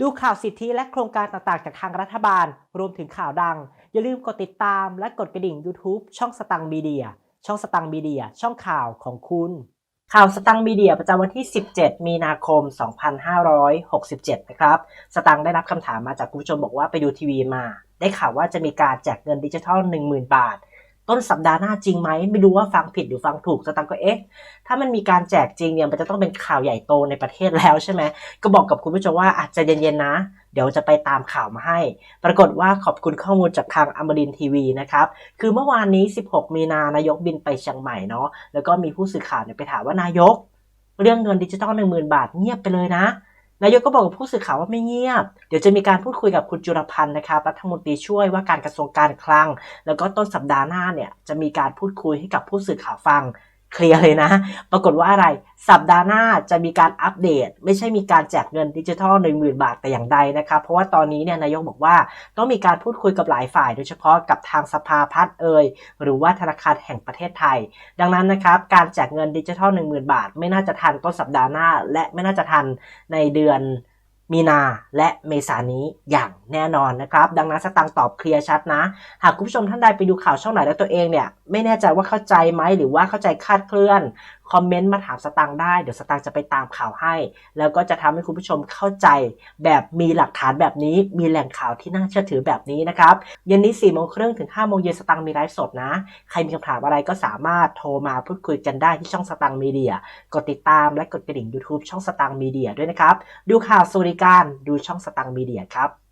ดูข่าวสิทธิและโครงการต่างๆ จากทางรัฐบาล รวมถึงข่าวดัง อย่าลืมกดติดตามและกดกระดิ่ง YouTube ช่องสตังมีเดีย ช่องสตังมีเดีย ช่องข่าวของคุณ ข่าวสตังมีเดียประจำวันที่ 17 มีนาคม 2567 นะครับ สตังได้รับคำถามมาจากคุณผู้ชมบอกว่าไปดูทีวีมา ได้ข่าวว่าจะมีการแจกเงินดิจิทัล 10,000 บาท ต้นสัปดาห์หน้าจริงไหมไม่รู้ว่าฟังผิดหรือฟังถูกสตังก็เอ๊ะถ้ามันมีการแจกจริงเนี่ยมันจะต้องเป็นข่าวใหญ่โตในประเทศแล้วใช่ไหมก็บอกกับคุณผู้ชมว่าอาจจะเย็นๆนะ เดี๋ยวจะไปตามข่าวมาให้ ปรากฏว่าขอบคุณข้อมูลจากทางอมรินทีวีนะครับคือเมื่อวานนี้ 16 มีนานายกบินไปเชียงใหม่เนาะแล้วก็มีผู้สื่อข่าวเนี่ยไปถามว่านายก เรื่องเงินดิจิทัล10,000บาทเงียบไปเลยนะ นายกก็บอกกับผู้สื่อข่าวว่าไม่เงียบ เดี๋ยวจะมีการพูดคุยกับคุณจุรพันธ์นะครับรัฐมนตรีช่วยว่าการกระทรวงการคลัง แล้วก็ต้นสัปดาห์หน้าเนี่ยจะมีการพูดคุยให้กับผู้สื่อข่าวฟัง เคลียร์เลยนะ ปรากฏว่าอะไร สัปดาห์หน้าจะมีการอัปเดต ไม่ใช่มีการแจกเงินดิจิทัล1 0,000 บาทแต่อย่างใดนะครับ เพราะว่าตอนนี้เนี่ยนายกบอกว่าต้องมีการพูดคุยกับหลายฝ่าย โดยเฉพาะกับทางสภาพัฒน์เอ่ยหรือว่าธนาคารแห่งประเทศไทย ดังนั้นนะครับ การแจกเงินดิจิทัล1 0,000 บาท ไม่น่าจะทันต้นสัปดาห์หน้า และไม่น่าจะทันในเดือน มีนาและเมษานี้อย่างแน่นอนนะครับ ดังนั้นสตังตอบเคลียร์ชัดนะ หากคุณผู้ชมท่านใดไปดูข่าวช่องไหนแล้วตัวเองเนี่ย ไม่แน่ใจว่าเข้าใจไหมหรือว่าเข้าใจคลาดเคลื่อน คอมเมนต์มาถามสตังค์ได้ เดี๋ยวสตังค์จะไปตามข่าวให้ แล้วก็จะทำให้คุณผู้ชมเข้าใจแบบมีหลักฐานแบบนี้ มีแหล่งข่าวที่น่าเชื่อถือแบบนี้นะครับเย็นนี้4ี่โมงครึ่งถึง5้าโมงเย็นสตังค์มีไลฟ์สดนะ ใครมีคำถามอะไรก็สามารถโทรมาพูดคุยกันได้ที่ช่องสตังค์มีเดีย กดติดตามและกดกระดิ่ง YouTube ช่องสตังค์มีเดียด้วยนะครับ ดูข่าวสวัสดิการดูช่องสตังค์มีเดียครับ